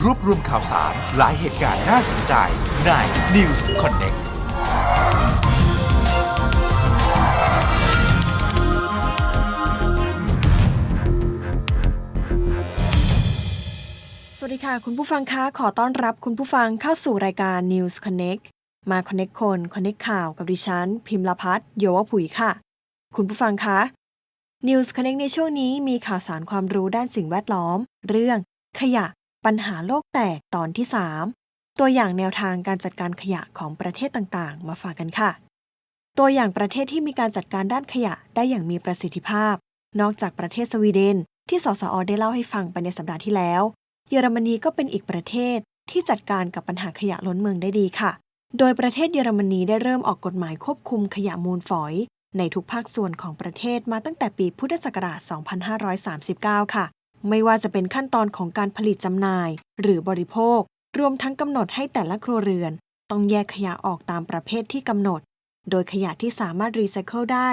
รวบรวมข่าวสาร หลายเหตุการณ์น่าสนใจใน News Connect สวัสดีค่ะ คุณผู้ฟังคะขอต้อนรับคุณผู้ฟังเข้าสู่รายการ News Connect มา Connect คน Connect ข่าวกับดิฉัน พิมพ์ละพัฒน์โยวผุยค่ะ คุณผู้ฟังคะ News Connect ในช่วงนี้มีข่าวสารความรู้ด้านสิ่งแวดล้อม เรื่อง ขยะ ปัญหาโลกแตกตอนที่ 3 ตัวอย่างแนวทางการจัดการขยะของประเทศต่างๆ มาฝากกันค่ะ ตัวอย่างประเทศที่มีการจัดการด้านขยะได้อย่างมีประสิทธิภาพ นอกจากประเทศสวีเดน ที่สสอได้เล่าให้ฟังไปในสัปดาห์ที่แล้ว เยอรมนีก็เป็นอีกประเทศที่จัดการกับปัญหาขยะล้นเมืองได้ดีค่ะ โดยประเทศเยอรมนีได้เริ่มออกกฎหมายควบคุมขยะมูลฝอย ในทุกภาคส่วนของประเทศมาตั้งแต่ปีพุทธศักราช 2539 ค่ะ ไม่ว่าจะเป็นขั้นตอนของการผลิตจำหน่าย หรือบริโภค รวมทั้งกำหนดให้แต่ละครัวเรือน ต้องแยกขยะออกตามประเภทที่กำหนด โดยขยะที่สามารถรีไซเคิลได้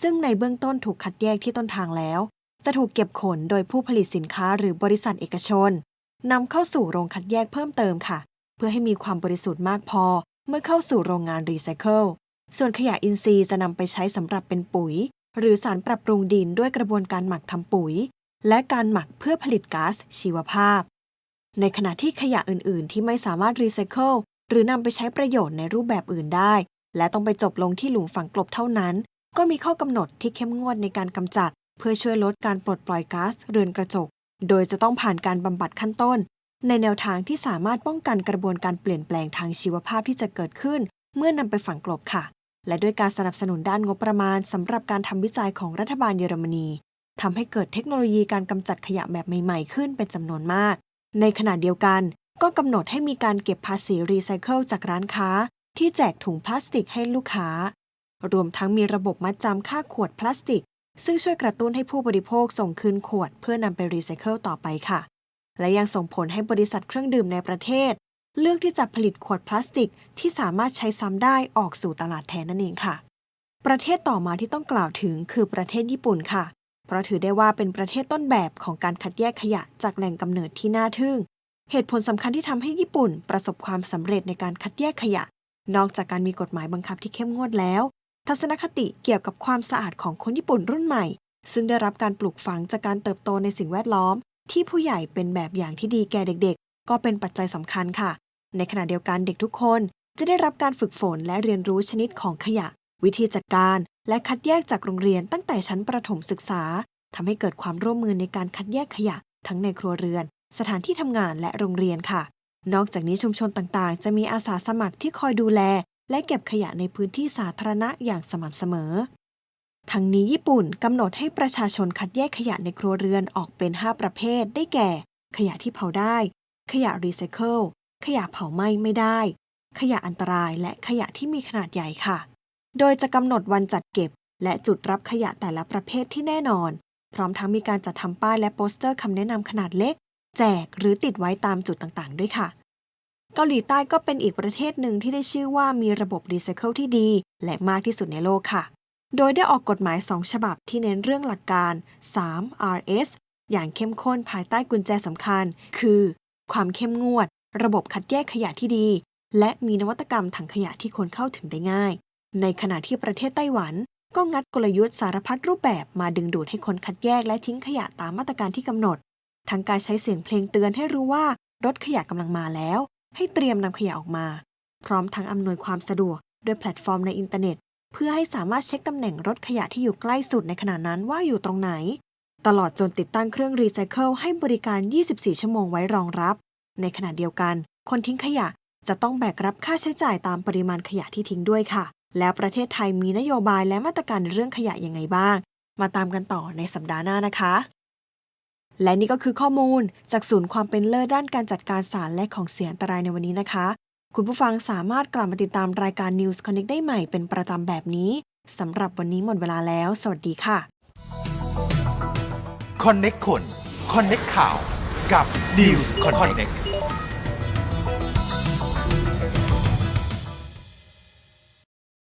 ซึ่งในเบื้องต้นถูกคัดแยกที่ต้นทางแล้ว จะถูกเก็บขนโดยผู้ผลิตสินค้าหรือบริษัทเอกชนนำเข้าสู่โรงคัดแยกเพิ่มเติมค่ะ เพื่อให้มีความบริสุทธิ์มากพอ เมื่อเข้าสู่โรงงานรีไซเคิลส่วนขยะอินทรีย์จะนำไปใช้สำหรับเป็นปุ๋ย หรือสารปรับปรุงดินด้วยกระบวนการหมักทำปุ๋ย และการหมักเพื่อผลิตก๊าซชีวภาพ ในขณะที่ขยะอื่น ๆ ที่ไม่สามารถรีไซเคิลหรือนำไปใช้ประโยชน์ในรูปแบบอื่นได้ และต้องไปจบลงที่หลุมฝังกลบเท่านั้น ก็มีข้อกำหนดที่เข้มงวดในการกำจัด เพื่อช่วยลดการปลดปล่อยก๊าซเรือนกระจก โดยจะต้องผ่านการบำบัดขั้นต้น ในแนวทางที่สามารถป้องกันกระบวนการเปลี่ยนแปลงทางชีวภาพที่จะเกิดขึ้น เมื่อนำไปฝังกลบค่ะ และด้วยการสนับสนุนด้านงบประมาณสำหรับการทำวิจัยของรัฐบาลเยอรมนี ทำให้เกิดเทคโนโลยีการกำจัดขยะแบบใหม่ ๆ ขึ้นเป็นจำนวนมาก ในขณะเดียวกัน ก็กำหนดให้มีการเก็บภาษีรีไซเคิลจากร้านค้า ที่แจกถุงพลาสติกให้ลูกค้า รวมทั้งมีระบบมัดจำค่าขวดพลาสติก ซึ่งช่วยกระตุ้นให้ผู้บริโภคส่งคืนขวด เพื่อนำไปรีไซเคิลต่อไปค่ะ และยังส่งผลให้บริษัทเครื่องดื่มในประเทศ เลือกที่จะผลิตขวดพลาสติก ที่สามารถใช้ซ้ำได้ออกสู่ตลาดแทนนั่นเองค่ะ ประเทศต่อมาที่ต้องกล่าวถึงคือประเทศญี่ปุ่นค่ะ เพราะถือได้ว่าเป็นประเทศต้นแบบของการคัดแยกขยะจากแหล่งกำเนิดที่น่าทึ่ง เหตุผลสำคัญที่ทำให้ญี่ปุ่น ประสบความสำเร็จในการคัดแยกขยะ นอกจากการมีกฎหมายบังคับที่เข้มงวดแล้ว ทัศนคติเกี่ยวกับความสะอาดของคนญี่ปุ่นรุ่นใหม่ ซึ่งได้รับการปลูกฝังจากการเติบโตในสิ่งแวดล้อม ที่ผู้ใหญ่เป็นแบบอย่างที่ดีแก่เด็ก ๆ ก็เป็นปัจจัยสำคัญค่ะ ในขณะเดียวกันเด็กทุกคนจะได้รับการฝึกฝนและเรียนรู้ชนิดของขยะ วิธีจัดการและคัดแยกจากโรงเรียนตั้งแต่ชั้นประถมศึกษาทำให้เกิดความร่วมมือในการคัดแยกขยะ ทั้งในครัวเรือน สถานที่ทำงานและโรงเรียนค่ะ นอกจากนี้ชุมชนต่างๆ จะมีอาสาสมัครที่คอยดูแล และเก็บขยะในพื้นที่สาธารณะอย่างสม่ำเสมอ ทั้งนี้ญี่ปุ่นกำหนดให้ประชาชนคัดแยกขยะในครัวเรือนออกเป็น 5 ประเภท ได้แก่ ขยะที่เผาได้ ขยะรีไซเคิลขยะเผาไหม้ไม่ได้ ขยะอันตรายและขยะที่มีขนาดใหญ่ค่ะ โดยจะกำหนดวันจัดเก็บ และจุดรับขยะแต่ละประเภทที่แน่นอน พร้อมทั้งมีการจัดทำป้ายและโปสเตอร์คำแนะนำขนาดเล็ก แจกหรือติดไว้ตามจุดต่างๆ ด้วยค่ะ เกาหลีใต้ก็เป็นอีกประเทศหนึ่งที่ได้ชื่อว่ามีระบบรีไซเคิลที่ดี และมากที่สุดในโลกค่ะ โดยได้ออกกฎหมาย 2 ฉบับที่เน้นเรื่องหลักการ 3 RS อย่างเข้มข้นภายใต้กุญแจสำคัญ คือ ความเข้มงวด ระบบคัดแยกขยะที่ดี และมีนวัตกรรมถังขยะที่คนเข้าถึงได้ง่าย ในขณะที่ประเทศไต้หวันก็งัดกลยุทธ์สารพัดรูปแบบมาดึงดูดให้คนคัดแยกและทิ้งขยะตามมาตรการที่กำหนด ทั้งการใช้เสียงเพลงเตือนให้รู้ว่ารถขยะกำลังมาแล้ว ให้เตรียมนำขยะออกมา พร้อมทั้งอำนวยความสะดวกด้วยแพลตฟอร์มในอินเทอร์เน็ต เพื่อให้สามารถเช็คตำแหน่งรถขยะที่อยู่ใกล้สุดในขณะนั้นว่าอยู่ตรงไหน ตลอดจนติดตั้งเครื่องรีไซเคิลให้บริการ 24 ชั่วโมงไว้รองรับ ในขณะเดียวกัน คนทิ้งขยะจะต้องแบกรับค่าใช้จ่ายตามปริมาณขยะที่ทิ้งด้วยค่ะ แล้วประเทศไทยมีนโยบายและมาตรการในเรื่องขยะยังไงบ้าง มาตามกันต่อในสัปดาห์หน้านะคะ และนี่ก็คือข้อมูลจากศูนย์ความเป็นเลิศด้านการจัดการสารและของเสียอันตรายในวันนี้นะคะ คุณผู้ฟังสามารถกลับมาติดตามรายการ News Connect ได้ใหม่เป็นประจำแบบนี้สำหรับวันนี้หมดเวลาแล้ว สวัสดีค่ะ Connect คน Connect ข่าวกับ News Connect